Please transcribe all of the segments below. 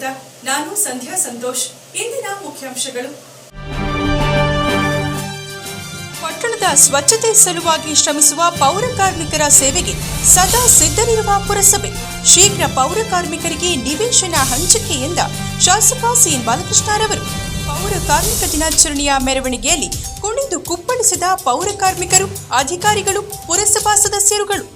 ಸ್ವಾಗತ ನಾನು ಸಂಧ್ಯಾ ಸಂತೋಷ್, ಇಂದಿನ ಮುಖ್ಯಾಂಶಗಳು. ಪಟ್ಟಣದ ಸ್ವಚ್ಛತೆ ಸಲುವಾಗಿ ಶ್ರಮಿಸುವ ಪೌರ ಕಾರ್ಮಿಕರ ಸೇವೆಗೆ ಸದಾ ಸಿದ್ಧರಿರುವ ಪುರಸಭೆ. ಶೀಘ್ರ ಪೌರ ಕಾರ್ಮಿಕರಿಗೆ ನಿವೇಶನ ಹಂಚಿಕೆ ಎಂದ ಶಾಸಕ ಸಿಎನ್ ಬಾಲಕೃಷ್ಣರವರು ಪೌರ ಕಾರ್ಮಿಕ ದಿನಾಚರಣೆಯ ಮೆರವಣಿಗೆಯಲ್ಲಿ ಕುಣಿದು ಕುಪ್ಪಳಿಸಿದ ಪೌರ ಕಾರ್ಮಿಕರು, ಅಧಿಕಾರಿಗಳು, ಪುರಸಭಾ ಸದಸ್ಯರುಗಳು.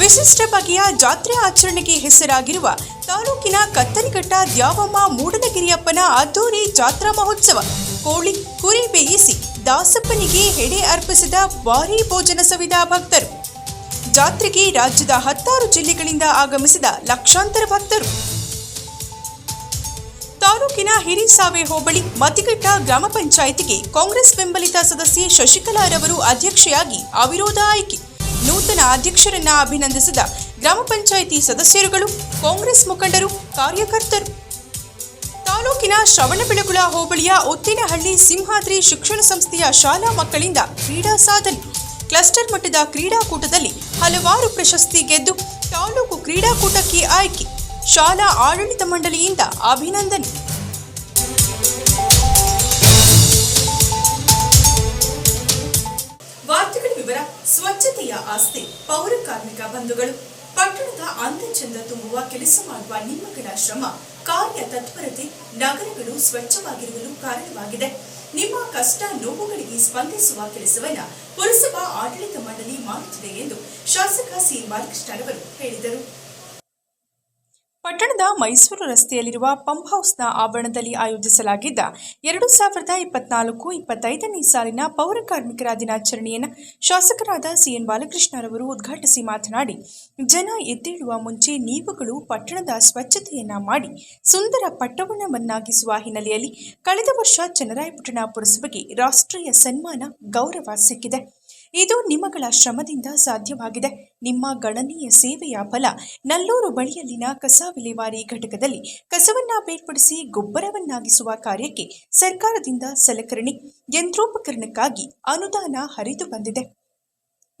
ವಿಶಿಷ್ಟ ಬಗೆಯ ಜಾತ್ರೆ ಆಚರಣೆಗೆ ಹೆಸರಾಗಿರುವ ತಾಲೂಕಿನ ಕತ್ತಲಿಘಟ್ಟ ದ್ಯಾವಮ್ಮ ಮೂಡನಗಿರಿಯಪ್ಪನ ಅದ್ದೂರಿ ಜಾತ್ರಾ ಮಹೋತ್ಸವ. ಕೋಳಿ ಕುರಿ ಬೇಯಿಸಿ ದಾಸಪ್ಪನಿಗೆ ಹೆಡೆ ಅರ್ಪಿಸಿದ ಭಾರೀ ಭೋಜನ ಸವಿದ ಭಕ್ತರು. ಜಾತ್ರೆಗೆ ರಾಜ್ಯದ ಹತ್ತಾರು ಜಿಲ್ಲೆಗಳಿಂದ ಆಗಮಿಸಿದ ಲಕ್ಷಾಂತರ ಭಕ್ತರು. ತಾಲೂಕಿನ ಹಿರಿಸಾವೆ ಹೋಬಳಿ ಮತಿಘಟ್ಟ ಗ್ರಾಮ ಪಂಚಾಯಿತಿಗೆ ಕಾಂಗ್ರೆಸ್ ಬೆಂಬಲಿತ ಸದಸ್ಯೆ ಶಶಿಕಲಾರವರು ಅಧ್ಯಕ್ಷೆಯಾಗಿ ಅವಿರೋಧ ಆಯ್ಕೆ. ನೂತನ ಅಧ್ಯಕ್ಷರನ್ನ ಅಭಿನಂದಿಸಿದ ಗ್ರಾಮ ಪಂಚಾಯಿತಿ ಸದಸ್ಯರುಗಳು, ಕಾಂಗ್ರೆಸ್ ಮುಖಂಡರು, ಕಾರ್ಯಕರ್ತರು. ತಾಲೂಕಿನ ಶ್ರವಣಬೆಳಗುಳ ಹೋಬಳಿಯ ಒತ್ತಿನಹಳ್ಳಿ ಸಿಂಹಾದ್ರಿ ಶಿಕ್ಷಣ ಸಂಸ್ಥೆಯ ಶಾಲಾ ಮಕ್ಕಳಿಂದ ಕ್ರೀಡಾ ಸಾಧನೆ. ಕ್ಲಸ್ಟರ್ ಮಟ್ಟದ ಕ್ರೀಡಾಕೂಟದಲ್ಲಿ ಹಲವಾರು ಪ್ರಶಸ್ತಿ ಗೆದ್ದು ತಾಲೂಕು ಕ್ರೀಡಾಕೂಟಕ್ಕೆ ಆಯ್ಕೆ. ಶಾಲಾ ಆಡಳಿತ ಮಂಡಳಿಯಿಂದ ಅಭಿನಂದನೆ. ಸ್ವಚ್ಛತೆಯ ಆಸ್ತಿ, ಪೌರ ಕಾರ್ಮಿಕ ಬಂಧುಗಳು. ಪಟ್ಟಣದ ಅಂದಚಂದ ತುಂಬುವ ಕೆಲಸ ಮಾಡುವ ನಿಮ್ಮಗಳ ಶ್ರಮ, ಕಾರ್ಯ ತತ್ಪರತೆ ನಗರಗಳು ಸ್ವಚ್ಛವಾಗಿರಲು ಕಾರಣವಾಗಿದೆ. ನಿಮ್ಮ ಕಷ್ಟ ನೋವುಗಳಿಗೆ ಸ್ಪಂದಿಸುವ ಕೆಲಸವನ್ನ ಪುರಸಭಾ ಆಡಳಿತ ಮಂಡಳಿ ಮಾಡುತ್ತಿದೆ ಎಂದು ಶಾಸಕ ಸಿ. ಬಾಲಕೃಷ್ಣರವರು ಹೇಳಿದರು. ಪಟ್ಟಣದ ಮೈಸೂರು ರಸ್ತೆಯಲ್ಲಿರುವ ಪಂಪ್ ಹೌಸ್ನ ಆವರಣದಲ್ಲಿ ಆಯೋಜಿಸಲಾಗಿದ್ದ ಎರಡು ಸಾವಿರದ ಇಪ್ಪತ್ನಾಲ್ಕು ಇಪ್ಪತ್ತೈದನೇ ಸಾಲಿನ ಪೌರ ಕಾರ್ಮಿಕರ ದಿನಾಚರಣೆಯನ್ನು ಶಾಸಕರಾದ ಸಿಎನ್ ಬಾಲಕೃಷ್ಣರವರು ಉದ್ಘಾಟಿಸಿ ಮಾತನಾಡಿ, ಜನ ಎದ್ದೇಳುವ ಮುಂಚೆ ನೀವುಗಳು ಪಟ್ಟಣದ ಸ್ವಚ್ಛತೆಯನ್ನ ಮಾಡಿ ಸುಂದರ ಪಟ್ಟಣವನ್ನಾಗಿಸುವ ಹಿನ್ನೆಲೆಯಲ್ಲಿ ಕಳೆದ ವರ್ಷ ಚನ್ನರಾಯಪಟ್ಟಣ ಪುರಸಭೆಗೆ ರಾಷ್ಟ್ರೀಯ ಸನ್ಮಾನ ಗೌರವ ಸಿಕ್ಕಿದೆ. ಇದು ನಿಮ್ಮಗಳ ಶ್ರಮದಿಂದ ಸಾಧ್ಯವಾಗಿದೆ. ನಿಮ್ಮ ಗಣನೀಯ ಸೇವೆಯ ಫಲ ನಲ್ಲೂರು ಬಳಿಯಲ್ಲಿನ ಕಸ ವಿಲೇವಾರಿ ಘಟಕದಲ್ಲಿ ಕಸವನ್ನ ಬೇರ್ಪಡಿಸಿ ಗೊಬ್ಬರವನ್ನಾಗಿಸುವ ಕಾರ್ಯಕ್ಕೆ ಸರ್ಕಾರದಿಂದ ಸಲಕರಣೆ. ಯಂತ್ರೋಪಕರಣಕ್ಕಾಗಿ ಅನುದಾನ ಹರಿದು ಬಂದಿದೆ.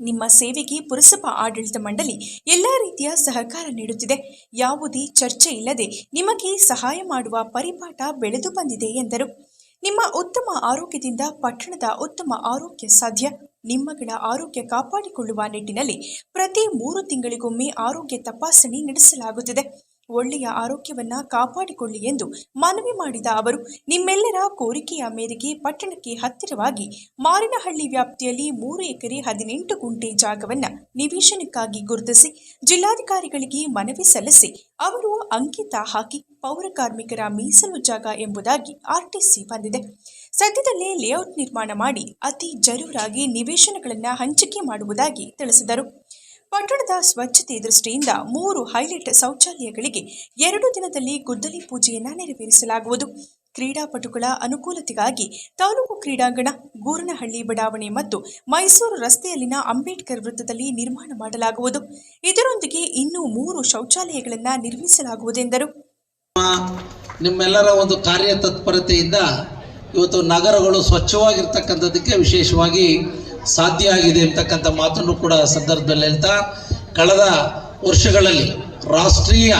ನಿಮ್ಮ ಸೇವೆಗೆ ಪುರಸಭಾ ಆಡಳಿತ ಮಂಡಳಿ ಎಲ್ಲ ರೀತಿಯ ಸಹಕಾರ ನೀಡುತ್ತಿದೆ. ಯಾವುದೇ ಚರ್ಚೆ ಇಲ್ಲದೆ ನಿಮಗೆ ಸಹಾಯ ಮಾಡುವ ಪರಿಪಾಠ ಬೆಳೆದು ಬಂದಿದೆ ಎಂದರು. ನಿಮ್ಮ ಉತ್ತಮ ಆರೋಗ್ಯದಿಂದ ಪಟ್ಟಣದ ಉತ್ತಮ ಆರೋಗ್ಯ ಸಾಧ್ಯ. ನಿಮ್ಮಗಳ ಆರೋಗ್ಯ ಕಾಪಾಡಿಕೊಳ್ಳುವ ನಿಟ್ಟಿನಲ್ಲಿ ಪ್ರತಿ ಮೂರು ತಿಂಗಳಿಗೊಮ್ಮೆ ಆರೋಗ್ಯ ತಪಾಸಣೆ ನಡೆಸಲಾಗುತ್ತಿದೆ. ಒಳ್ಳೆಯ ಆರೋಗ್ಯವನ್ನ ಕಾಪಾಡಿಕೊಳ್ಳಿ ಎಂದು ಮನವಿ ಮಾಡಿದ ಅವರು, ನಿಮ್ಮೆಲ್ಲರ ಕೋರಿಕೆಯ ಮೇರೆಗೆ ಪಟ್ಟಣಕ್ಕೆ ಹತ್ತಿರವಾಗಿ ಮಾರಿನಹಳ್ಳಿ ವ್ಯಾಪ್ತಿಯಲ್ಲಿ ಮೂರು ಎಕರೆ ಹದಿನೆಂಟು ಗುಂಟೆ ಜಾಗವನ್ನು ನಿವೇಶನಕ್ಕಾಗಿ ಗುರುತಿಸಿ ಜಿಲ್ಲಾಧಿಕಾರಿಗಳಿಗೆ ಮನವಿ ಸಲ್ಲಿಸಿ ಅವರು ಅಂಕಿತ ಹಾಕಿ ಪೌರ ಕಾರ್ಮಿಕರ ಮೀಸಲು ಜಾಗ ಎಂಬುದಾಗಿ ಆರ್ಟಿಸಿ ಬಂದಿದೆ. ಸದ್ಯದಲ್ಲೇ ಲೇಔಟ್ ನಿರ್ಮಾಣ ಮಾಡಿ ಅತಿ ಜರೂರಾಗಿ ನಿವೇಶನಗಳನ್ನು ಹಂಚಿಕೆ ಮಾಡುವುದಾಗಿ ತಿಳಿಸಿದರು. ಪಟ್ಟಣದ ಸ್ವಚ್ಛತೆ ದೃಷ್ಟಿಯಿಂದ ಮೂರು ಹೈಲೈಟ್ ಶೌಚಾಲಯಗಳಿಗೆ ಎರಡು ದಿನದಲ್ಲಿ ಗುದ್ದಲಿ ಪೂಜೆಯನ್ನ ನೆರವೇರಿಸಲಾಗುವುದು. ಕ್ರೀಡಾಪಟುಗಳ ಅನುಕೂಲತೆಗಾಗಿ ತಾಲೂಕು ಕ್ರೀಡಾಂಗಣ, ಗೂರನಹಳ್ಳಿ ಬಡಾವಣೆ ಮತ್ತು ಮೈಸೂರು ರಸ್ತೆಯಲ್ಲಿನ ಅಂಬೇಡ್ಕರ್ ವೃತ್ತದಲ್ಲಿ ನಿರ್ಮಾಣ ಮಾಡಲಾಗುವುದು. ಇದರೊಂದಿಗೆ ಇನ್ನೂ ಮೂರು ಶೌಚಾಲಯಗಳನ್ನು ನಿರ್ಮಿಸಲಾಗುವುದೆಂದರು ನಿಮ್ಮೆಲ್ಲರ ಒಂದು ಕಾರ್ಯ ತತ್ಪರತೆಯಿಂದ ಇವತ್ತು ನಗರಗಳು ಸ್ವಚ್ಛವಾಗಿರ್ತಕ್ಕಂಥದ್ದಕ್ಕೆ ವಿಶೇಷವಾಗಿ ಸಾಧ್ಯ ಆಗಿದೆ ಅಂತಕ್ಕಂಥ ಮಾತನ್ನು ಕೂಡ ಸಂದರ್ಭದಲ್ಲಿ ಹೇಳ್ತಾ, ಕಳೆದ ವರ್ಷಗಳಲ್ಲಿ ರಾಷ್ಟ್ರೀಯ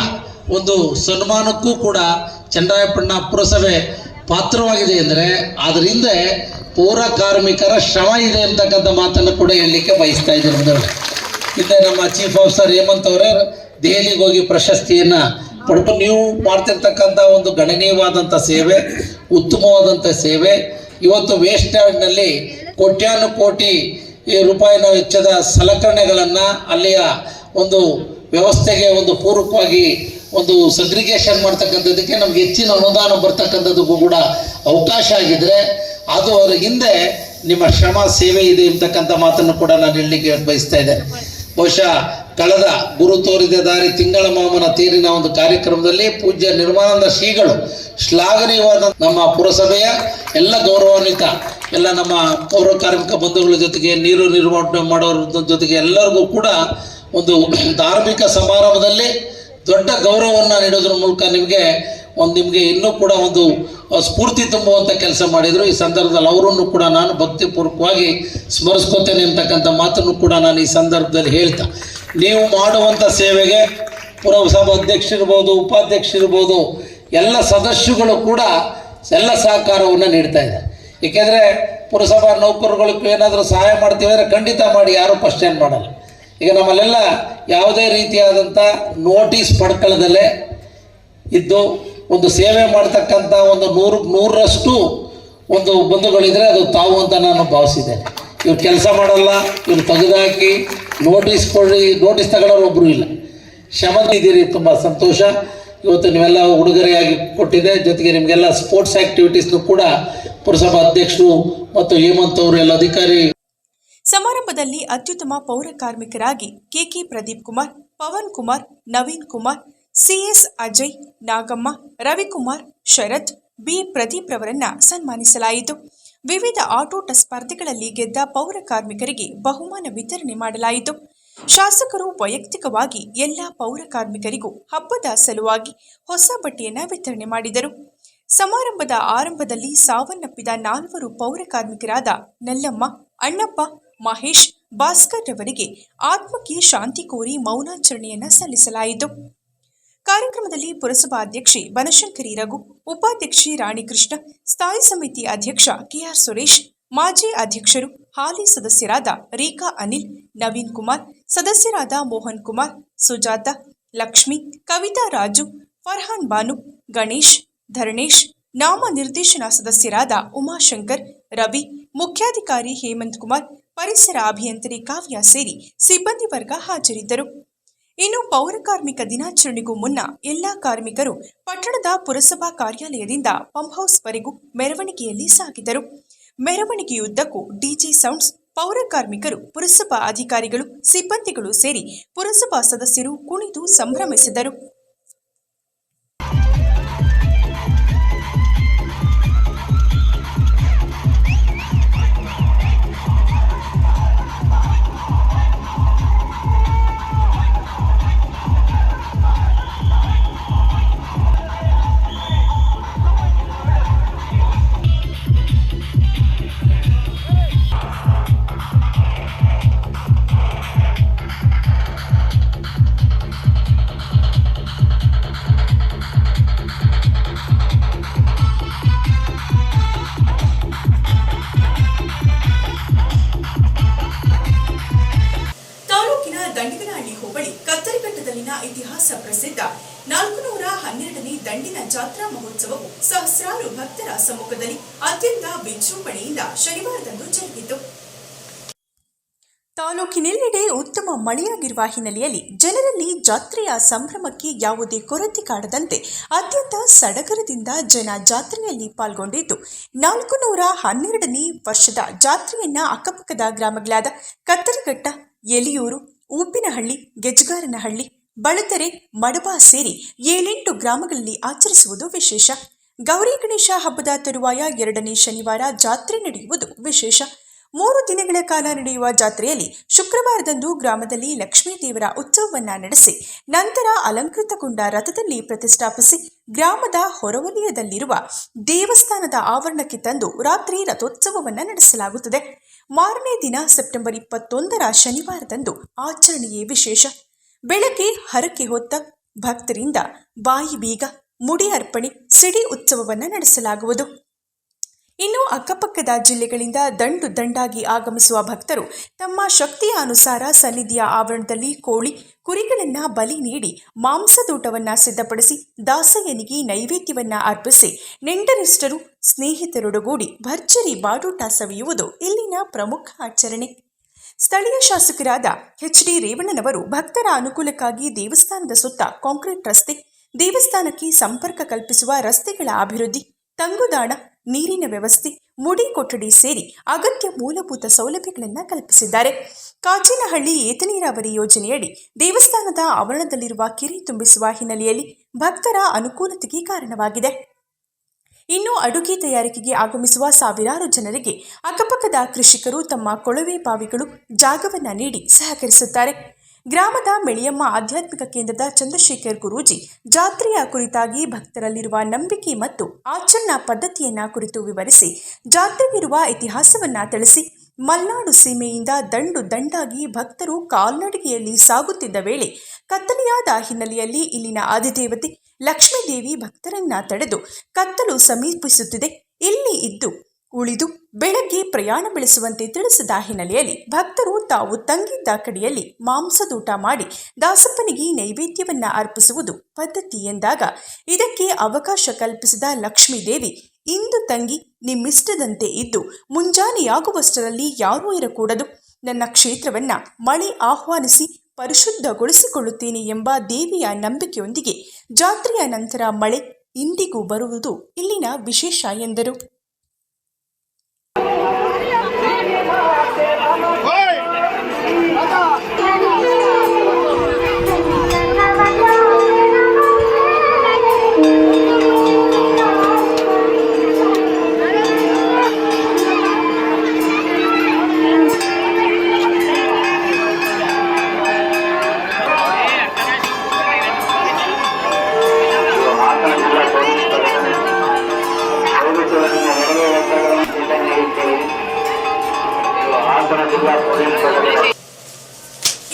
ಒಂದು ಸನ್ಮಾನಕ್ಕೂ ಕೂಡ ಚನ್ನರಾಯಪಟ್ಟಣ ಪುರಸಭೆ ಪಾತ್ರವಾಗಿದೆ ಅಂದರೆ ಅದರ ಹಿಂದೆ ಪೌರ ಕಾರ್ಮಿಕರ ಶ್ರಮ ಇದೆ ಅಂತಕ್ಕಂಥ ಮಾತನ್ನು ಕೂಡ ಹೇಳಲಿಕ್ಕೆ ಬಯಸ್ತಾ ಇದ್ದೀನಿ ಹಿಂದೆ ನಮ್ಮ ಚೀಫ್ ಆಫೀಸರ್ ಹೇಮಂತ್ ಅವರೇ ದೆಹಲಿಗೆ ಹೋಗಿ ಪ್ರಶಸ್ತಿಯನ್ನ ಪಡ್ಕೊಂಡು, ನೀವು ಮಾಡ್ತಿರ್ತಕ್ಕಂಥ ಒಂದು ಗಣನೀಯವಾದಂಥ ಸೇವೆ, ಉತ್ತಮವಾದಂಥ ಸೇವೆ, ಇವತ್ತು ವೇಸ್ಟ್ನಲ್ಲಿ ಕೋಟ್ಯಾನು ಕೋಟಿ ಈ ರೂಪಾಯಿನ ವೆಚ್ಚದ ಸಲಕರಣೆಗಳನ್ನು ಅಲ್ಲಿಯ ಒಂದು ವ್ಯವಸ್ಥೆಗೆ ಒಂದು ಪೂರಕವಾಗಿ ಒಂದು ಸಗ್ರಿಗೇಷನ್ ಮಾಡ್ತಕ್ಕಂಥದ್ದಕ್ಕೆ ನಮ್ಗೆ ಹೆಚ್ಚಿನ ಅನುದಾನ ಬರ್ತಕ್ಕಂಥದ್ದಕ್ಕೂ ಕೂಡ ಅವಕಾಶ ಆಗಿದ್ರೆ ಅದು ಅವರ ಹಿಂದೆ ನಿಮ್ಮ ಶ್ರಮ, ಸೇವೆ ಇದೆ ಇರ್ತಕ್ಕಂಥ ಮಾತನ್ನು ಕೂಡ ನಾನು ಹೇಳಲಿಕ್ಕೆ ಬಯಸ್ತಾ ಇದ್ದೇನೆ. ಬಹುಶಃ ಕಳೆದ ಗುರು ತೋರಿದ ದಾರಿ ತಿಂಗಳ ಮಾಮನ ತೀರಿನ ಒಂದು ಕಾರ್ಯಕ್ರಮದಲ್ಲಿ ಪೂಜ್ಯ ನಿರ್ಮಾನಂದ ಶ್ರೀಗಳು ಶ್ಲಾಘನೀಯವಾದ ನಮ್ಮ ಪುರಸಭೆಯ ಎಲ್ಲ ಗೌರವಾನ್ವಿತ, ಎಲ್ಲ ನಮ್ಮ ಪೌರ ಕಾರ್ಮಿಕ ಬಂಧುಗಳ ಜೊತೆಗೆ ನೀರು ನಿರ್ವಹಣೆ ಮಾಡೋರ ಜೊತೆಗೆ ಎಲ್ಲರಿಗೂ ಕೂಡ ಒಂದು ಧಾರ್ಮಿಕ ಸಮಾರಂಭದಲ್ಲಿ ದೊಡ್ಡ ಗೌರವವನ್ನು ನೀಡೋದ್ರ ಮೂಲಕ ನಿಮಗೆ ಒಂದು ನಿಮಗೆ ಇನ್ನೂ ಕೂಡ ಒಂದು ಸ್ಫೂರ್ತಿ ತುಂಬುವಂಥ ಕೆಲಸ ಮಾಡಿದರು. ಈ ಸಂದರ್ಭದಲ್ಲಿ ಅವರನ್ನು ಕೂಡ ನಾನು ಭಕ್ತಿಪೂರ್ವಕವಾಗಿ ಸ್ಮರಿಸ್ಕೋತೇನೆ ಅಂತಕ್ಕಂಥ ಮಾತನ್ನು ಕೂಡ ನಾನು ಈ ಸಂದರ್ಭದಲ್ಲಿ ಹೇಳ್ತಾ ನೀವು ಮಾಡುವಂಥ ಸೇವೆಗೆ ಪುರಸಭಾ ಅಧ್ಯಕ್ಷರಿರ್ಬೋದು, ಉಪಾಧ್ಯಕ್ಷರಿರ್ಬೋದು ಎಲ್ಲ ಸದಸ್ಯಗಳು ಕೂಡ ಎಲ್ಲ ಸಹಕಾರವನ್ನು ನೀಡ್ತಾ ಇದೆ ಏಕೆಂದರೆ ಪುರಸಭಾ ನೌಕರಗಳಿಗೆ ಏನಾದರೂ ಸಹಾಯ ಮಾಡ್ತೀವಿ ಅಂದರೆ ಖಂಡಿತ ಮಾಡಿ, ಯಾರೂ ಕ್ವಶನ್ ಮಾಡಲ್ಲ. ಈಗ ನಮ್ಮಲ್ಲೆಲ್ಲ ಯಾವುದೇ ರೀತಿಯಾದಂಥ ನೋಟಿಸ್ ಪಡ್ಕೊಳ್ಳದಲ್ಲೇ ಇದ್ದು ಒಂದು ಸೇವೆ ಮಾಡ್ತಕ್ಕಂಥ ಒಂದು ನೂರು, ನೂರರಷ್ಟು ಒಂದು ಬಂಧುಗಳಿದ್ರೆ ಅದು ತಾವು ಅಂತ ನಾನು ಭಾವಿಸಿದ್ದೇನೆ. ಇವ್ರು ಕೆಲಸ ಮಾಡಲ್ಲ ಇವ್ರು ತೆಗೆದಾಕಿ ನೋಟಿಸ್ ಕೊಡಿ ನೋಟಿಸ್ ತಗೊಳ್ಳೋರು ಒಬ್ಬರು ಇಲ್ಲ. ಶಮದಿದ್ದೀರಿ ತುಂಬ ಸಂತೋಷ. ಇವತ್ತು ನೀವೆಲ್ಲ ಉಡುಗೊರೆಯಾಗಿ ಕೊಟ್ಟಿದೆ. ಜೊತೆಗೆ ನಿಮಗೆಲ್ಲ ಸ್ಪೋರ್ಟ್ಸ್ ಆ್ಯಕ್ಟಿವಿಟೀಸ್ನು ಕೂಡ ಪುರಸಭಾ ಅಧ್ಯಕ್ಷರು ಮತ್ತು ಹೇಮಂತ್ ಅವರು ಎಲ್ಲ ಅಧಿಕಾರಿ. ಸಮಾರಂಭದಲ್ಲಿ ಅತ್ಯುತ್ತಮ ಪೌರ ಕಾರ್ಮಿಕರಾಗಿ K K Pradeep Kumar, Pavan Kumar, Naveen Kumar, C S Ajay, Nagamma, Ravikumar, Sharath, B. Pradeep ರವರನ್ನ ಸನ್ಮಾನಿಸಲಾಯಿತು. ವಿವಿಧ ಆಟೋಟ ಸ್ಪರ್ಧೆಗಳಲ್ಲಿ ಗೆದ್ದ ಪೌರ ಕಾರ್ಮಿಕರಿಗೆ ಬಹುಮಾನ ವಿತರಣೆ ಮಾಡಲಾಯಿತು. ಶಾಸಕರು ವೈಯಕ್ತಿಕವಾಗಿ ಎಲ್ಲ ಪೌರ ಕಾರ್ಮಿಕರಿಗೂ ಹಬ್ಬದ ಸಲುವಾಗಿ ಹೊಸ ಬಟ್ಟೆಯನ್ನು ವಿತರಣೆ ಮಾಡಿದರು. ಸಮಾರಂಭದ ಆರಂಭದಲ್ಲಿ ಸಾವನ್ನಪ್ಪಿದ ನಾಲ್ವರು ಪೌರ ಕಾರ್ಮಿಕರಾದ ನಲ್ಲಮ್ಮ, ಅಣ್ಣಪ್ಪ, ಮಹೇಶ್, ಭಾಸ್ಕರ್ ರವರಿಗೆ ಆತ್ಮಕ್ಕೆ ಶಾಂತಿ ಕೋರಿ ಮೌನಾಚರಣೆಯನ್ನ ಸಲ್ಲಿಸಲಾಯಿತು. ಕಾರ್ಯಕ್ರಮದಲ್ಲಿ ಪುರಸಭಾಧ್ಯಕ್ಷೆ ಬನಶಂಕರಿ ರಘು, ಉಪಾಧ್ಯಕ್ಷೆ ರಾಣಿಕೃಷ್ಣ, ಸ್ಥಾಯಿ ಸಮಿತಿ ಅಧ್ಯಕ್ಷ ಕೆಆರ್ ಸುರೇಶ್, ಮಾಜಿ ಅಧ್ಯಕ್ಷರು ಹಾಲಿ ಸದಸ್ಯರಾದ ರೇಖಾ ಅನಿಲ್, ನವೀನ್ ಕುಮಾರ್, ಸದಸ್ಯರಾದ ಮೋಹನ್ ಕುಮಾರ್, ಸುಜಾತ, ಲಕ್ಷ್ಮಿ, ಕವಿತಾ ರಾಜು, ಫರ್ಹಾನ್ ಬಾನು, ಗಣೇಶ್, ಧರಣೇಶ್, ನಾಮ ನಿರ್ದೇಶನ ಸದಸ್ಯರಾದ ಉಮಾಶಂಕರ್, ರವಿ, ಮುಖ್ಯಾಧಿಕಾರಿ ಹೇಮಂತ್ ಕುಮಾರ್, ಪರಿಸರ ಅಭಿಯಂತರಿ ಕಾವ್ಯ ಸೇರಿ ಸಿಬ್ಬಂದಿ ವರ್ಗ ಹಾಜರಿದ್ದರು. ಇನ್ನು ಪೌರ ಕಾರ್ಮಿಕ ದಿನಾಚರಣೆಗೂ ಮುನ್ನ ಎಲ್ಲಾ ಕಾರ್ಮಿಕರು ಪಟ್ಟಣದ ಪುರಸಭಾ ಕಾರ್ಯಾಲಯದಿಂದ ಪಂಪ್ ಹೌಸ್ವರೆಗೂ ಮೆರವಣಿಗೆಯಲ್ಲಿ ಸಾಗಿದರು. ಮೆರವಣಿಗೆಯುದ್ದಕ್ಕೂ ಡಿಜೆ ಸೌಂಡ್ಸ್, ಪೌರ ಕಾರ್ಮಿಕರು, ಪುರಸಭಾ ಅಧಿಕಾರಿಗಳು, ಸಿಬ್ಬಂದಿಗಳು ಸೇರಿ ಪುರಸಭಾ ಸದಸ್ಯರು ಕುಣಿದು ಸಂಭ್ರಮಿಸಿದರು. ಮಳೆಯಾಗಿರುವ ಹಿನ್ನೆಲೆಯಲ್ಲಿ ಜನರಲ್ಲಿ ಜಾತ್ರೆಯ ಸಂಭ್ರಮಕ್ಕೆ ಯಾವುದೇ ಕೊರತೆ ಕಾಡದಂತೆ ಅತ್ಯಂತ ಸಡಗರದಿಂದ ಜನ ಜಾತ್ರೆಯಲ್ಲಿ ಪಾಲ್ಗೊಂಡಿದ್ದು ನಾಲ್ಕು ನೂರ ಹನ್ನೆರಡನೇ ವರ್ಷದ ಜಾತ್ರೆಯನ್ನ ಅಕ್ಕಪಕ್ಕದ ಗ್ರಾಮಗಳಾದ ಕತ್ತರಘಟ್ಟ, ಎಲಿಯೂರು, ಉಪ್ಪಿನಹಳ್ಳಿ, ಗೆಜ್ಗಾರನಹಳ್ಳಿ ಬಳತರೆ ಮಡಬಾ ಸೇರಿ ಏಳೆಂಟು ಗ್ರಾಮಗಳಲ್ಲಿ ಆಚರಿಸುವುದು ವಿಶೇಷ. ಗೌರಿ ಗಣೇಶ ಹಬ್ಬದ ತರುವಾಯ ಎರಡನೇ ಶನಿವಾರ ಜಾತ್ರೆ ನಡೆಯುವುದು ವಿಶೇಷ. ಮೂರು ದಿನಗಳ ಕಾಲ ನಡೆಯುವ ಜಾತ್ರೆಯಲ್ಲಿ ಶುಕ್ರವಾರದಂದು ಗ್ರಾಮದಲ್ಲಿ ಲಕ್ಷ್ಮೀ ದೇವರ ಉತ್ಸವವನ್ನ ನಡೆಸಿ, ನಂತರ ಅಲಂಕೃತಗೊಂಡ ರಥದಲ್ಲಿ ಪ್ರತಿಷ್ಠಾಪಿಸಿ ಗ್ರಾಮದ ಹೊರವಲಯದಲ್ಲಿರುವ ದೇವಸ್ಥಾನದ ಆವರಣಕ್ಕೆ ತಂದು ರಾತ್ರಿ ರಥೋತ್ಸವವನ್ನು ನಡೆಸಲಾಗುತ್ತದೆ. ಮಾರನೇ ದಿನ ಸೆಪ್ಟೆಂಬರ್ ಇಪ್ಪತ್ತೊಂದರ ಶನಿವಾರದಂದು ಆಚರಣೆಯೇ ವಿಶೇಷ. ಬೆಳಗ್ಗೆ ಹರಕೆ ಹೊತ್ತ ಭಕ್ತರಿಂದ ಬಾಯಿ ಬೀಗ, ಮುಡಿ ಅರ್ಪಣೆ, ಸಿಡಿ ಉತ್ಸವವನ್ನು ನಡೆಸಲಾಗುವುದು. ಇನ್ನು ಅಕ್ಕಪಕ್ಕದ ಜಿಲ್ಲೆಗಳಿಂದ ದಂಡು ದಂಡಾಗಿ ಆಗಮಿಸುವ ಭಕ್ತರು ತಮ್ಮ ಶಕ್ತಿಯ ಅನುಸಾರ ಸನ್ನಿಧಿಯ ಆವರಣದಲ್ಲಿ ಕೋಳಿ ಕುರಿಗಳನ್ನ ಬಲಿ ನೀಡಿ ಮಾಂಸದೂಟವನ್ನ ಸಿದ್ಧಪಡಿಸಿ ದಾಸಯ್ಯನಿಗೆ ನೈವೇದ್ಯವನ್ನ ಅರ್ಪಿಸಿ ನೆಂಟರಿಷ್ಟರು ಸ್ನೇಹಿತರೊಡಗೂಡಿ ಭರ್ಜರಿ ಬಾಡೂಟ ಸವಿಯುವುದು ಇಲ್ಲಿನ ಪ್ರಮುಖ ಆಚರಣೆ. ಸ್ಥಳೀಯ ಶಾಸಕರಾದ ಎಚ್ ಡಿ ರೇವಣ್ಣನವರು ಭಕ್ತರ ಅನುಕೂಲಕ್ಕಾಗಿ ದೇವಸ್ಥಾನದ ಸುತ್ತ ಕಾಂಕ್ರೀಟ್ ರಸ್ತೆ, ದೇವಸ್ಥಾನಕ್ಕೆ ಸಂಪರ್ಕ ಕಲ್ಪಿಸುವ ರಸ್ತೆಗಳ ಅಭಿವೃದ್ಧಿ, ತಂಗುದಾಣ ನೀರಿನ ವ್ಯವಸ್ಥೆ, ಮುಡಿ ಕೊಠಡಿ ಸೇರಿ ಅಗತ್ಯ ಮೂಲಭೂತ ಸೌಲಭ್ಯಗಳನ್ನು ಕಲ್ಪಿಸಿದ್ದಾರೆ. ಕಾಚಿನಹಳ್ಳಿ ಏತ ನೀರಾವರಿ ಯೋಜನೆಯಡಿ ದೇವಸ್ಥಾನದ ಆವರಣದಲ್ಲಿರುವ ಕೆರೆ ತುಂಬಿಸುವ ಹಿನ್ನೆಲೆಯಲ್ಲಿ ಭಕ್ತರ ಅನುಕೂಲತೆಗೆ ಕಾರಣವಾಗಿದೆ. ಇನ್ನು ಅಡುಗೆ ತಯಾರಿಕೆಗೆ ಆಗಮಿಸುವ ಸಾವಿರಾರು ಜನರಿಗೆ ಅಕ್ಕಪಕ್ಕದ ಕೃಷಿಕರು ತಮ್ಮ ಕೊಳವೆ ಬಾವಿಗಳು ಜಾಗವನ್ನ ನೀಡಿ ಸಹಕರಿಸುತ್ತಾರೆ. ಗ್ರಾಮದ ಮೆಳಿಯಮ್ಮ ಆಧ್ಯಾತ್ಮಿಕ ಕೇಂದ್ರದ ಚಂದ್ರಶೇಖರ್ ಗುರೂಜಿ ಜಾತ್ರೆಯ ಕುರಿತಾಗಿ ಭಕ್ತರಲ್ಲಿರುವ ನಂಬಿಕೆ ಮತ್ತು ಆಚರಣಾ ಪದ್ಧತಿಯನ್ನ ಕುರಿತು ವಿವರಿಸಿ, ಜಾತ್ರೆಗಿರುವ ಇತಿಹಾಸವನ್ನ ತಿಳಿಸಿ, ಮಲ್ನಾಡು ಸೀಮೆಯಿಂದ ದಂಡು ದಂಡಾಗಿ ಭಕ್ತರು ಕಾಲ್ನಡಿಗೆಯಲ್ಲಿ ಸಾಗುತ್ತಿದ್ದ ವೇಳೆ ಕತ್ತಲೆಯಾದ ಹಿನ್ನೆಲೆಯಲ್ಲಿ ಇಲ್ಲಿನ ಆದಿದೇವತೆ ಲಕ್ಷ್ಮೀದೇವಿ ಭಕ್ತರನ್ನ ತಡೆದು ಕತ್ತಲು ಸಮೀಪಿಸುತ್ತಿದೆ. ಇಲ್ಲಿ ಇದ್ದು ಉಳಿದು ಬೆಳಗ್ಗೆ ಪ್ರಯಾಣ ಬೆಳೆಸುವಂತೆ ತಿಳಿಸಿದ ಹಿನ್ನೆಲೆಯಲ್ಲಿ ಭಕ್ತರು ತಾವು ತಂಗಿದ್ದ ಕಡೆಯಲ್ಲಿ ಮಾಂಸದೂಟ ಮಾಡಿ ದಾಸಪ್ಪನಿಗೆ ನೈವೇದ್ಯವನ್ನು ಅರ್ಪಿಸುವುದು ಪದ್ಧತಿ ಎಂದಾಗ ಇದಕ್ಕೆ ಅವಕಾಶ ಕಲ್ಪಿಸಿದ ಲಕ್ಷ್ಮೀದೇವಿ, ಇಂದು ತಂಗಿ ನಿಮ್ಮಿಷ್ಟದಂತೆ ಇದ್ದು ಮುಂಜಾನೆಯಾಗುವಷ್ಟರಲ್ಲಿ ಯಾರೂ ಇರಕೂಡದು. ನನ್ನ ಕ್ಷೇತ್ರವನ್ನ ಮಳೆ ಆಹ್ವಾನಿಸಿ ಪರಿಶುದ್ಧಗೊಳಿಸಿಕೊಳ್ಳುತ್ತೇನೆ ಎಂಬ ದೇವಿಯ ನಂಬಿಕೆಯೊಂದಿಗೆ ಜಾತ್ರೆಯ ನಂತರ ಮಳೆ ಇಂದಿಗೂ ಬರುವುದು ಇಲ್ಲಿನ ವಿಶೇಷ ಎಂದರು.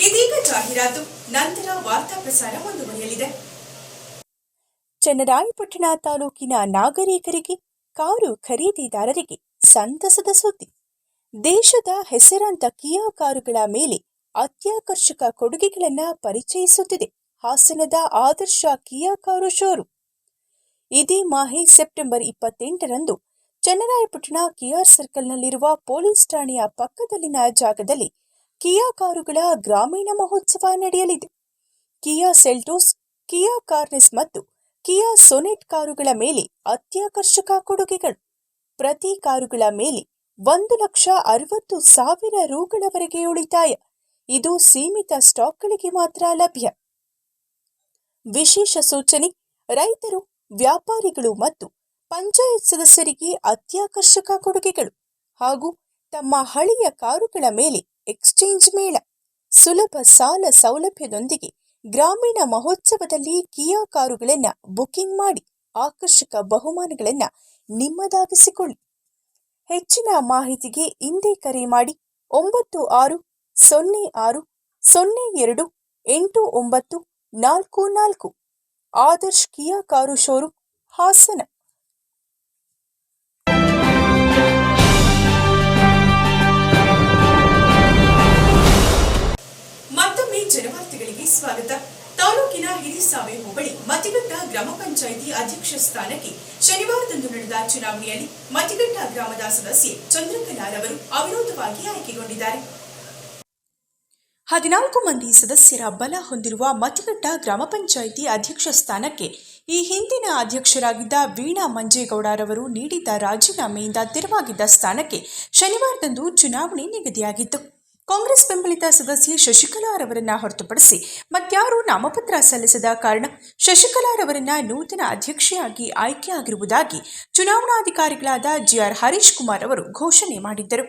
ಇದೀಗ ಜಾಹೀರಾತು, ನಂತರ ವಾರ್ತಾ ಪ್ರಸಾರ ಮುಂದುವರಿಯಲಿದೆ. ಚನ್ನರಾಯಪಟ್ಟಣ ತಾಲೂಕಿನ ನಾಗರಿಕರಿಗೆ ಕಾರು ಖರೀದಿದಾರರಿಗೆ ಸಂತಸದ ಸುದ್ದಿ. ದೇಶದ ಹೆಸರಾಂತ ಕಿಯಾ ಕಾರುಗಳ ಮೇಲೆ ಅತ್ಯಾಕರ್ಷಕ ಕೊಡುಗೆಗಳನ್ನು ಪರಿಚಯಿಸುತ್ತಿದೆ ಹಾಸನದ ಆದರ್ಶ ಕಿಯಾ ಕಾರು ಶೋರೂಮ್. ಇದೇ ಮಾಹೆ ಸೆಪ್ಟೆಂಬರ್ ಇಪ್ಪತ್ತೆಂಟರಂದು ಚನ್ನರಾಯಪಟ್ಟಣ ಕಿಯಾರ್ ಸರ್ಕಲ್ನಲ್ಲಿರುವ ಪೊಲೀಸ್ ಠಾಣೆಯ ಪಕ್ಕದಲ್ಲಿನ ಜಾಗದಲ್ಲಿ ಕಿಯಾ ಕಾರುಗಳ ಗ್ರಾಮೀಣ ಮಹೋತ್ಸವ ನಡೆಯಲಿದೆ. ಕಿಯಾ ಸೆಲ್ಟೋಸ್, ಕಿಯಾ ಕಾರ್ನೆಸ್ ಮತ್ತು ಕಿಯಾ ಸೊನೆಟ್ ಕಾರುಗಳ ಮೇಲೆ ಅತ್ಯಾಕರ್ಷಕ ಕೊಡುಗೆಗಳು. ಪ್ರತಿ ಕಾರುಗಳ ಮೇಲೆ ಒಂದು ಲಕ್ಷ ಅರವತ್ತು ಸಾವಿರ ರೂಗಳವರೆಗೆ ಉಳಿತಾಯ. ಇದು ಸೀಮಿತ ಸ್ಟಾಕ್ಗಳಿಗೆ ಮಾತ್ರ ಲಭ್ಯ. ವಿಶೇಷ ಸೂಚನೆ, ರೈತರು, ವ್ಯಾಪಾರಿಗಳು ಮತ್ತು ಪಂಚಾಯತ್ ಸದಸ್ಯರಿಗೆ ಅತ್ಯಾಕರ್ಷಕ ಕೊಡುಗೆಗಳು ಹಾಗೂ ತಮ್ಮ ಹಳೆಯ ಕಾರುಗಳ ಮೇಲೆ ಎಕ್ಸ್ಚೇಂಜ್ ಮೇಳ. ಸುಲಭ ಸಾಲ ಸೌಲಭ್ಯದೊಂದಿಗೆ ಗ್ರಾಮೀಣ ಮಹೋತ್ಸವದಲ್ಲಿ ಕಿಯಾ ಕಾರುಗಳನ್ನು ಬುಕಿಂಗ್ ಮಾಡಿ ಆಕರ್ಷಕ ಬಹುಮಾನಗಳನ್ನು ನಿಮ್ಮದಾಗಿಸಿಕೊಳ್ಳಿ. ಹೆಚ್ಚಿನ ಮಾಹಿತಿಗೆ ಹಿಂದೆ ಕರೆ ಮಾಡಿ ಒಂಬತ್ತು ಆರು ಸೊನ್ನೆ ಆರು ಸೊನ್ನೆ ಎರಡು ಎಂಟು ಒಂಬತ್ತು ನಾಲ್ಕು ನಾಲ್ಕು. Adarsh Kia car showroom Hassan. ಸ್ವಾಗತ. ತಾಲೂಕಿನ ಹಿರಿಸಾವೆ ಹೋಬಳಿ ಮತಿಘಟ್ಟ ಗ್ರಾಮ ಪಂಚಾಯಿತಿ ಅಧ್ಯಕ್ಷ ಸ್ಥಾನಕ್ಕೆ ಶನಿವಾರದಂದು ನಡೆದ ಚುನಾವಣೆಯಲ್ಲಿ ಮತಿಘಟ್ಟ ಗ್ರಾಮದ ಸದಸ್ಯೆ ಅವರು ಅವಿರೋಧವಾಗಿ ಆಯ್ಕೆಗೊಂಡಿದ್ದಾರೆ. ಹದಿನಾಲ್ಕು ಮಂದಿ ಸದಸ್ಯರ ಬಲ ಹೊಂದಿರುವ ಮತಿಘಟ್ಟ ಗ್ರಾಮ ಪಂಚಾಯಿತಿ ಅಧ್ಯಕ್ಷ ಸ್ಥಾನಕ್ಕೆ ಈ ಹಿಂದಿನ ಅಧ್ಯಕ್ಷರಾಗಿದ್ದ ವೀಣಾ ಮಂಜೇಗೌಡರವರು ನೀಡಿದ್ದ ರಾಜೀನಾಮೆಯಿಂದ ತೆರವಾಗಿದ್ದ ಸ್ಥಾನಕ್ಕೆ ಶನಿವಾರದಂದು ಚುನಾವಣೆ ನಿಗದಿಯಾಗಿತ್ತು. ಕಾಂಗ್ರೆಸ್ ಬೆಂಬಲಿತ ಸದಸ್ಯೆ ಶಶಿಕಲಾರವರನ್ನ ಹೊರತುಪಡಿಸಿ ಮತ್ಯಾರೂ ನಾಮಪತ್ರ ಸಲ್ಲಿಸದ ಕಾರಣ ಶಶಿಕಲಾರವರನ್ನ ನೂತನ ಅಧ್ಯಕ್ಷೆಯಾಗಿ ಆಯ್ಕೆಯಾಗಿರುವುದಾಗಿ ಚುನಾವಣಾಧಿಕಾರಿಗಳಾದ ಜಿಆರ್ ಹರೀಶ್ ಕುಮಾರ್ ಅವರು ಘೋಷಣೆ ಮಾಡಿದ್ದರು.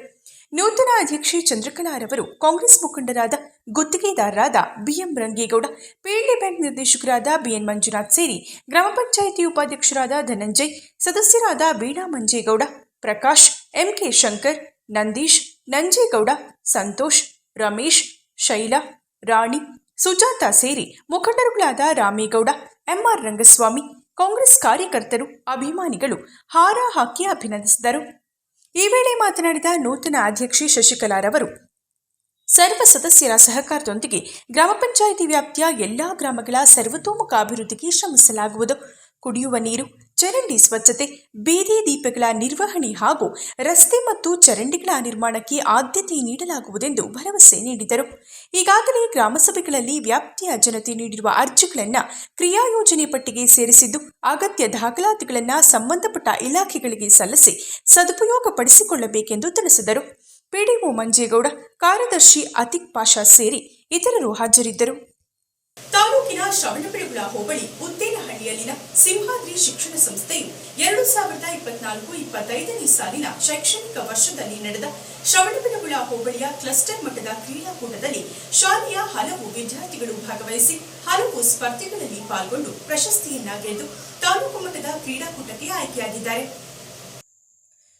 ನೂತನ ಅಧ್ಯಕ್ಷೆ ಚಂದ್ರಕಲಾರವರು ಕಾಂಗ್ರೆಸ್ ಮುಖಂಡರಾದ ಗುತ್ತಿಗೆದಾರರಾದ B M Rangegowda PLD bank ನಿರ್ದೇಶಕರಾದ ಬಿಎನ್ ಮಂಜುನಾಥ್ ಸೇರಿ ಗ್ರಾಮ ಪಂಚಾಯಿತಿ ಉಪಾಧ್ಯಕ್ಷರಾದ ಧನಂಜಯ್, ಸದಸ್ಯರಾದ ವೀಣಾ ಮಂಜೇಗೌಡ, ಪ್ರಕಾಶ್, ಎಂಕೆ ಶಂಕರ್, ನಂದೀಶ್, ನಂಜೇಗೌಡ ಸಂತೋಷ್, ರಮೇಶ್, ಶೈಲಾ, ರಾಣಿ, ಸುಜಾತ ಸೇರಿ ಮುಖಂಡರುಗಳಾದ ರಾಮೇಗೌಡ, ಎಂಆರ್ ರಂಗಸ್ವಾಮಿ, ಕಾಂಗ್ರೆಸ್ ಕಾರ್ಯಕರ್ತರು, ಅಭಿಮಾನಿಗಳು ಹಾರ ಹಾಕಿ ಅಭಿನಂದಿಸಿದರು. ಈ ವೇಳೆ ಮಾತನಾಡಿದ ನೂತನ ಅಧ್ಯಕ್ಷೆ ಶಶಿಕಲಾರವರು ಸರ್ವ ಸದಸ್ಯರ ಸಹಕಾರದೊಂದಿಗೆ ಗ್ರಾಮ ಪಂಚಾಯಿತಿ ವ್ಯಾಪ್ತಿಯ ಎಲ್ಲಾ ಗ್ರಾಮಗಳ ಸರ್ವತೋಮುಖ ಅಭಿವೃದ್ಧಿಗೆ ಶ್ರಮಿಸಲಾಗುವುದು. ಕುಡಿಯುವ ನೀರು ಚರಂಡಿ ಸ್ವಚ್ಛತೆ, ಬೀದಿ ದೀಪಗಳ ನಿರ್ವಹಣೆ ಹಾಗೂ ರಸ್ತೆ ಮತ್ತು ಚರಂಡಿಗಳ ನಿರ್ಮಾಣಕ್ಕೆ ಆದ್ಯತೆ ನೀಡಲಾಗುವುದೆಂದು ಭರವಸೆ ನೀಡಿದರು. ಈಗಾಗಲೇ ಗ್ರಾಮಸಭೆಗಳಲ್ಲಿ ವ್ಯಾಪ್ತಿಯ ಜನತೆ ನೀಡಿರುವ ಅರ್ಜಿಗಳನ್ನು ಕ್ರಿಯಾಯೋಜನೆ ಪಟ್ಟಿಗೆ ಸೇರಿಸಿದ್ದು, ಅಗತ್ಯ ದಾಖಲಾತಿಗಳನ್ನು ಸಂಬಂಧಪಟ್ಟ ಇಲಾಖೆಗಳಿಗೆ ಸಲ್ಲಿಸಿ ಸದುಪಯೋಗಪಡಿಸಿಕೊಳ್ಳಬೇಕೆಂದು ತಿಳಿಸಿದರು. ಪಿಡಿಒ ಮಂಜೇಗೌಡ, ಕಾರ್ಯದರ್ಶಿ ಅತಿಕ್ ಪಾಷಾ ಸೇರಿ ಇತರರು ಹಾಜರಿದ್ದರು. ತಾಲೂಕಿನ ಶ್ರವಣಬೆಳಗುಳ ಹೋಬಳಿ ಉದ್ದೇನಹಳ್ಳಿಯಲ್ಲಿನ ಸಿಂಹಾದ್ರಿ ಶಿಕ್ಷಣ ಸಂಸ್ಥೆಯು ಎರಡು ಸಾವಿರದ ಇಪ್ಪತ್ನಾಲ್ಕು ಇಪ್ಪತ್ತೈದನೇ ಸಾಲಿನ ಶೈಕ್ಷಣಿಕ ವರ್ಷದಲ್ಲಿ ನಡೆದ ಶ್ರವಣಬೆಳಗುಳ ಹೋಬಳಿಯ ಕ್ಲಸ್ಟರ್ ಮಟ್ಟದ ಕ್ರೀಡಾಕೂಟದಲ್ಲಿ ಶಾಲೆಯ ಹಲವು ವಿದ್ಯಾರ್ಥಿಗಳು ಭಾಗವಹಿಸಿ ಹಲವು ಸ್ಪರ್ಧೆಗಳಲ್ಲಿ ಪಾಲ್ಗೊಂಡು ಪ್ರಶಸ್ತಿಯನ್ನ ಗೆದ್ದು ತಾಲೂಕು ಮಟ್ಟದ ಕ್ರೀಡಾಕೂಟಕ್ಕೆ ಆಯ್ಕೆಯಾಗಿದ್ದಾರೆ.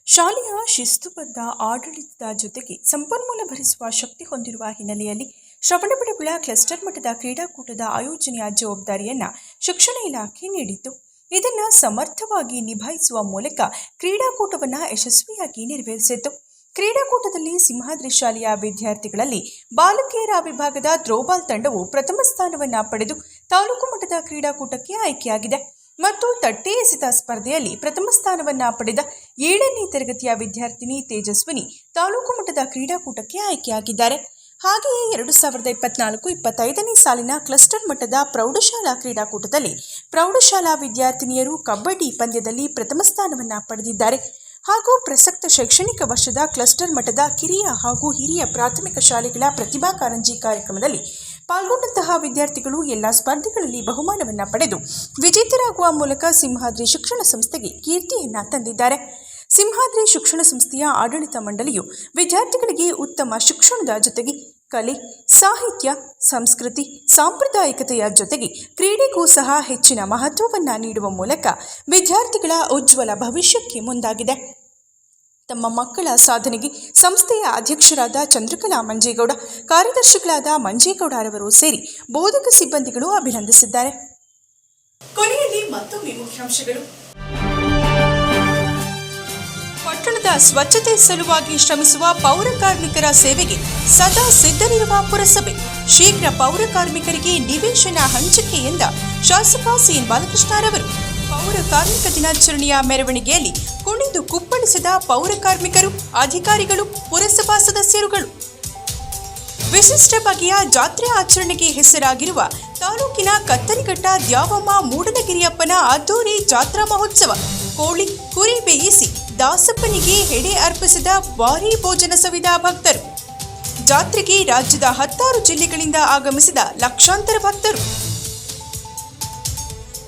ಶಾಲೆಯ ಶಿಸ್ತುಬದ್ಧ ಆಡಳಿತದ ಜೊತೆಗೆ ಸಂಪನ್ಮೂಲ ಭರಿಸುವ ಶಕ್ತಿ ಹೊಂದಿರುವ ಹಿನ್ನೆಲೆಯಲ್ಲಿ ಶ್ರವಣಬೆಳಗೊಳ ಕ್ಲಸ್ಟರ್ ಮಟ್ಟದ ಕ್ರೀಡಾಕೂಟದ ಆಯೋಜನೆಯ ಜವಾಬ್ದಾರಿಯನ್ನ ಶಿಕ್ಷಣ ಇಲಾಖೆ ನೀಡಿತ್ತು. ಇದನ್ನು ಸಮರ್ಥವಾಗಿ ನಿಭಾಯಿಸುವ ಮೂಲಕ ಕ್ರೀಡಾಕೂಟವನ್ನು ಯಶಸ್ವಿಯಾಗಿ ನೆರವೇರಿಸಿತ್ತು. ಕ್ರೀಡಾಕೂಟದಲ್ಲಿ ಸಿಂಹಾದ್ರಿ ಶಾಲೆಯ ವಿದ್ಯಾರ್ಥಿಗಳಲ್ಲಿ ಬಾಲಕಿಯರ ವಿಭಾಗದ ಥ್ರೋಬಾಲ್ ತಂಡವು ಪ್ರಥಮ ಸ್ಥಾನವನ್ನು ಪಡೆದು ತಾಲೂಕು ಮಟ್ಟದ ಕ್ರೀಡಾಕೂಟಕ್ಕೆ ಆಯ್ಕೆಯಾಗಿದೆ. ಮತ್ತು ತಟ್ಟೆ ಎಸೆತ ಸ್ಪರ್ಧೆಯಲ್ಲಿ ಪ್ರಥಮ ಸ್ಥಾನವನ್ನ ಪಡೆದ ಏಳನೇ ತರಗತಿಯ ವಿದ್ಯಾರ್ಥಿನಿ ತೇಜಸ್ವಿನಿ ತಾಲೂಕು ಮಟ್ಟದ ಕ್ರೀಡಾಕೂಟಕ್ಕೆ ಆಯ್ಕೆಯಾಗಿದ್ದಾರೆ. ಹಾಗೆಯೇ ಎರಡು ಸಾವಿರದ ಇಪ್ಪತ್ನಾಲ್ಕು ಇಪ್ಪತ್ತೈದನೇ ಸಾಲಿನ ಕ್ಲಸ್ಟರ್ ಮಟ್ಟದ ಪ್ರೌಢಶಾಲಾ ಕ್ರೀಡಾಕೂಟದಲ್ಲಿ ಪ್ರೌಢಶಾಲಾ ವಿದ್ಯಾರ್ಥಿನಿಯರು ಕಬಡ್ಡಿ ಪಂದ್ಯದಲ್ಲಿ ಪ್ರಥಮ ಸ್ಥಾನವನ್ನು ಪಡೆದಿದ್ದಾರೆ. ಹಾಗೂ ಪ್ರಸಕ್ತ ಶೈಕ್ಷಣಿಕ ವರ್ಷದ ಕ್ಲಸ್ಟರ್ ಮಟ್ಟದ ಕಿರಿಯ ಹಾಗೂ ಹಿರಿಯ ಪ್ರಾಥಮಿಕ ಶಾಲೆಗಳ ಪ್ರತಿಭಾ ಕಾರಂಜಿ ಕಾರ್ಯಕ್ರಮದಲ್ಲಿ ಪಾಲ್ಗೊಂಡಂತಹ ವಿದ್ಯಾರ್ಥಿಗಳು ಎಲ್ಲ ಸ್ಪರ್ಧೆಗಳಲ್ಲಿ ಬಹುಮಾನವನ್ನು ಪಡೆದು ವಿಜೇತರಾಗುವ ಮೂಲಕ ಸಿಂಹಾದ್ರಿ ಶಿಕ್ಷಣ ಸಂಸ್ಥೆಗೆ ಕೀರ್ತಿಯನ್ನು ತಂದಿದ್ದಾರೆ. ಸಿಂಹಾದ್ರಿ ಶಿಕ್ಷಣ ಸಂಸ್ಥೆಯ ಆಡಳಿತ ಮಂಡಳಿಯು ವಿದ್ಯಾರ್ಥಿಗಳಿಗೆ ಉತ್ತಮ ಶಿಕ್ಷಣದ ಜೊತೆಗೆ ಕಲೆ, ಸಾಹಿತ್ಯ, ಸಂಸ್ಕೃತಿ, ಸಾಂಪ್ರದಾಯಿಕತೆಯ ಜೊತೆಗೆ ಕ್ರೀಡೆಗೂ ಸಹ ಹೆಚ್ಚಿನ ಮಹತ್ವವನ್ನು ನೀಡುವ ಮೂಲಕ ವಿದ್ಯಾರ್ಥಿಗಳ ಉಜ್ವಲ ಭವಿಷ್ಯಕ್ಕೆ ಮುಂದಾಗಿದೆ. ತಮ್ಮ ಮಕ್ಕಳ ಸಾಧನೆಗೆ ಸಂಸ್ಥೆಯ ಅಧ್ಯಕ್ಷರಾದ ಚಂದ್ರಕಲಾ ಮಂಜೇಗೌಡ, ಕಾರ್ಯದರ್ಶಿಗಳಾದ ಮಂಜೇಗೌಡರವರು ಸೇರಿ ಬೋಧಕ ಸಿಬ್ಬಂದಿಗಳು ಅಭಿನಂದಿಸಿದ್ದಾರೆ. ಕೊನೆಯಲ್ಲಿ ಮತ್ತೊಮ್ಮೆ ಮುಖ್ಯಾಂಶಗಳು. ಪಟ್ಟಣದ ಸ್ವಚ್ಛತೆ ಸಲುವಾಗಿ ಶ್ರಮಿಸುವ ಪೌರ ಕಾರ್ಮಿಕರ ಸೇವೆಗೆ ಸದಾ ಸಿದ್ಧರಿರುವ ಪುರಸಭೆ. ಶೀಘ್ರ ಪೌರ ಕಾರ್ಮಿಕರಿಗೆ ನಿವೇಶನ ಹಂಚಿಕೆ ಎಂದ ಶಾಸಕ ಸಿಎನ್ ಬಾಲಕೃಷ್ಣರವರು ಪೌರ ಕಾರ್ಮಿಕ ದಿನಾಚರಣೆಯ ಮೆರವಣಿಗೆಯಲ್ಲಿ ಕುಣಿದು ಕುಪ್ಪಳಿಸಿದ ಪೌರ ಕಾರ್ಮಿಕರು, ಅಧಿಕಾರಿಗಳು, ಪುರಸಭಾ ಸದಸ್ಯರುಗಳು. ವಿಶಿಷ್ಟ ಬಗೆಯ ಜಾತ್ರೆ ಆಚರಣೆಗೆ ಹೆಸರಾಗಿರುವ ತಾಲೂಕಿನ ಕತ್ತರಿಘಟ್ಟ ದ್ಯಾವಮ್ಮ ಮೂಡನಗಿರಿಯಪ್ಪನ ಅದ್ದೂರಿ ಜಾತ್ರಾ ಮಹೋತ್ಸವ ಕೋಳಿ ಕುರಿ ಬೇಯಿಸಿ ದಾಸಪ್ಪನಿಗೆ ಹೆಡೆ ಅರ್ಪಿಸಿದ ಭಾರೀ ಭೋಜನ ಸವಿದ ಭಕ್ತರು. ಜಾತ್ರೆಗೆ ರಾಜ್ಯದ ಹತ್ತಾರು ಜಿಲ್ಲೆಗಳಿಂದ ಆಗಮಿಸಿದ ಲಕ್ಷಾಂತರ ಭಕ್ತರು.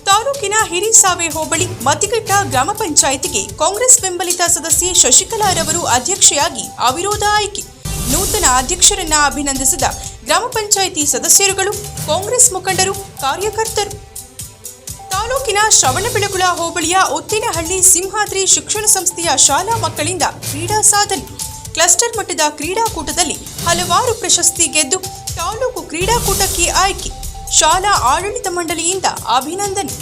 ತಾಲೂಕಿನ ಹಿರಿಸಾವೆ ಹೋಬಳಿ ಮತಿಘಟ್ಟ ಗ್ರಾಮ ಪಂಚಾಯಿತಿಗೆ ಕಾಂಗ್ರೆಸ್ ಬೆಂಬಲಿತ ಸದಸ್ಯೆ ಶಶಿಕಲಾರವರು ಅಧ್ಯಕ್ಷೆಯಾಗಿ ಅವಿರೋಧ ಆಯ್ಕೆ. ನೂತನ ಅಧ್ಯಕ್ಷರನ್ನ ಅಭಿನಂದಿಸಿದ ಗ್ರಾಮ ಪಂಚಾಯಿತಿ ಸದಸ್ಯರುಗಳು, ಕಾಂಗ್ರೆಸ್ ಮುಖಂಡರು, ಕಾರ್ಯಕರ್ತರು. ತಾಲೂಕಿನ ಶ್ರವಣಬೆಳಗುಳ ಹೋಬಳಿಯ ಒತ್ತಿನಹಳ್ಳಿ ಸಿಂಹಾದ್ರಿ ಶಿಕ್ಷಣ ಸಂಸ್ಥೆಯ ಶಾಲಾ ಮಕ್ಕಳಿಂದ ಕ್ರೀಡಾ ಸಾಧನೆ. ಕ್ಲಸ್ಟರ್ ಮಟ್ಟದ ಕ್ರೀಡಾಕೂಟದಲ್ಲಿ ಹಲವಾರು ಪ್ರಶಸ್ತಿ ಗೆದ್ದು ತಾಲೂಕು ಕ್ರೀಡಾಕೂಟಕ್ಕೆ ಆಯ್ಕೆ. ಶಾಲಾ ಆಡಳಿತ ಮಂಡಳಿಯಿಂದ ಅಭಿನಂದನೆ.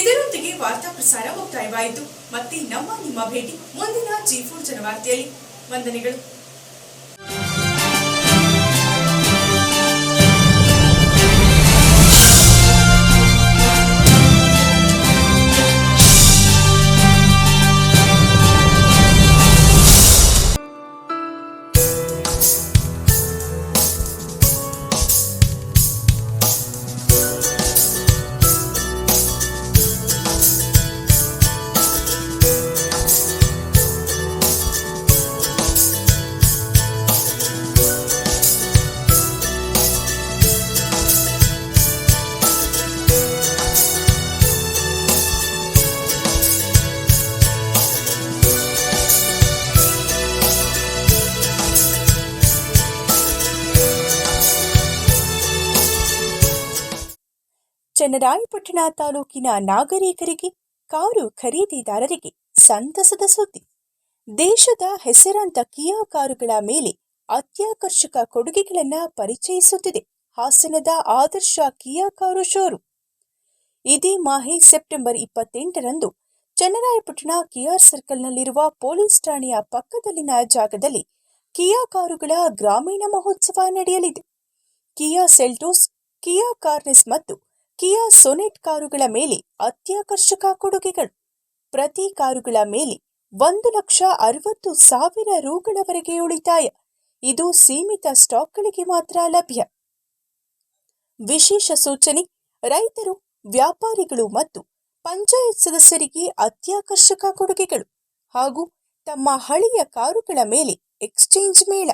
ಇದರೊಂದಿಗೆ ವಾರ್ತಾ ಪ್ರಸಾರ ಮುಕ್ತಾಯವಾಯಿತು. ಮತ್ತೆ ನಮ್ಮ ನಿಮ್ಮ ಭೇಟಿ ಮುಂದಿನ ಜಿ ಫೋರ್ ಜನವಾರ್ತೆಯಲ್ಲಿ. ವಂದನೆಗಳು. ಚನ್ನರಾಯಪಟ್ಟಣ ತಾಲೂಕಿನ ನಾಗರಿಕರಿಗೆ ಕಾರು ಖರೀದಿದಾರರಿಗೆ ಸಂತಸದ ಸುದ್ದಿ. ದೇಶದ ಹೆಸರಾಂತ ಕಿಯಾ ಕಾರುಗಳ ಮೇಲೆ ಅತ್ಯಾಕರ್ಷಕ ಕೊಡುಗೆಗಳನ್ನು ಪರಿಚಯಿಸುತ್ತಿದೆ ಹಾಸನದ ಆದರ್ಶ ಕಿಯಾ ಕಾರು ಶೋರೂಮ್. ಇದೇ ಮಾಹೆ ಸೆಪ್ಟೆಂಬರ್ ಇಪ್ಪತ್ತೆಂಟರಂದು ಚನ್ನರಾಯಪಟ್ಟಣ ಕಿಯಾರ್ ಸರ್ಕಲ್ನಲ್ಲಿರುವ ಪೊಲೀಸ್ ಠಾಣೆಯ ಪಕ್ಕದಲ್ಲಿನ ಜಾಗದಲ್ಲಿ ಕಿಯಾ ಕಾರುಗಳ ಗ್ರಾಮೀಣ ಮಹೋತ್ಸವ ನಡೆಯಲಿದೆ. ಕಿಯಾ ಸೆಲ್ಟೋಸ್, ಕಿಯಾ ಕಾರ್ನೆಸ್ ಮತ್ತು ಕಿಯಾ ಸೊನೆಟ್ ಕಾರುಗಳ ಮೇಲೆ ಅತ್ಯಾಕರ್ಷಕ ಕೊಡುಗೆಗಳು. ಪ್ರತಿ ಕಾರುಗಳ ಮೇಲೆ ಒಂದು ಲಕ್ಷ ಅರವತ್ತು ಸಾವಿರ ರೂಗಳವರೆಗೆ ಉಳಿತಾಯ. ಇದು ಸೀಮಿತ ಸ್ಟಾಕ್ಗಳಿಗೆ ಮಾತ್ರ ಲಭ್ಯ. ವಿಶೇಷ ಸೂಚನೆ, ರೈತರು, ವ್ಯಾಪಾರಿಗಳು ಮತ್ತು ಪಂಚಾಯತ್ ಸದಸ್ಯರಿಗೆ ಅತ್ಯಾಕರ್ಷಕ ಕೊಡುಗೆಗಳು ಹಾಗೂ ತಮ್ಮ ಹಳೆಯ ಕಾರುಗಳ ಮೇಲೆ ಎಕ್ಸ್ಚೇಂಜ್ ಮೇಳ.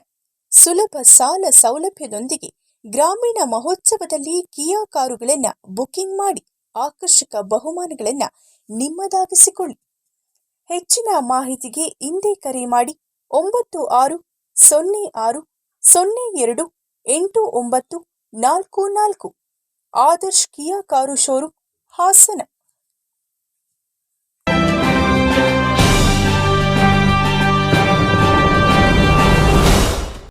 ಸುಲಭ ಸಾಲ ಸೌಲಭ್ಯದೊಂದಿಗೆ ಗ್ರಾಮೀಣ ಮಹೋತ್ಸವದಲ್ಲಿ ಕಿಯಾ ಕಾರುಗಳನ್ನು ಬುಕಿಂಗ್ ಮಾಡಿ ಆಕರ್ಷಕ ಬಹುಮಾನಗಳನ್ನು ನಿಮ್ಮದಾಗಿಸಿಕೊಳ್ಳಿ. ಹೆಚ್ಚಿನ ಮಾಹಿತಿಗೆ ಹಿಂದೆ ಕರೆ ಮಾಡಿ ಒಂಬತ್ತು ಆರು ಸೊನ್ನೆ ಆರು ಸೊನ್ನೆ ಎರಡು ಎಂಟು ಒಂಬತ್ತು ನಾಲ್ಕು ನಾಲ್ಕು. Adarsh Kia car showroom Hassan.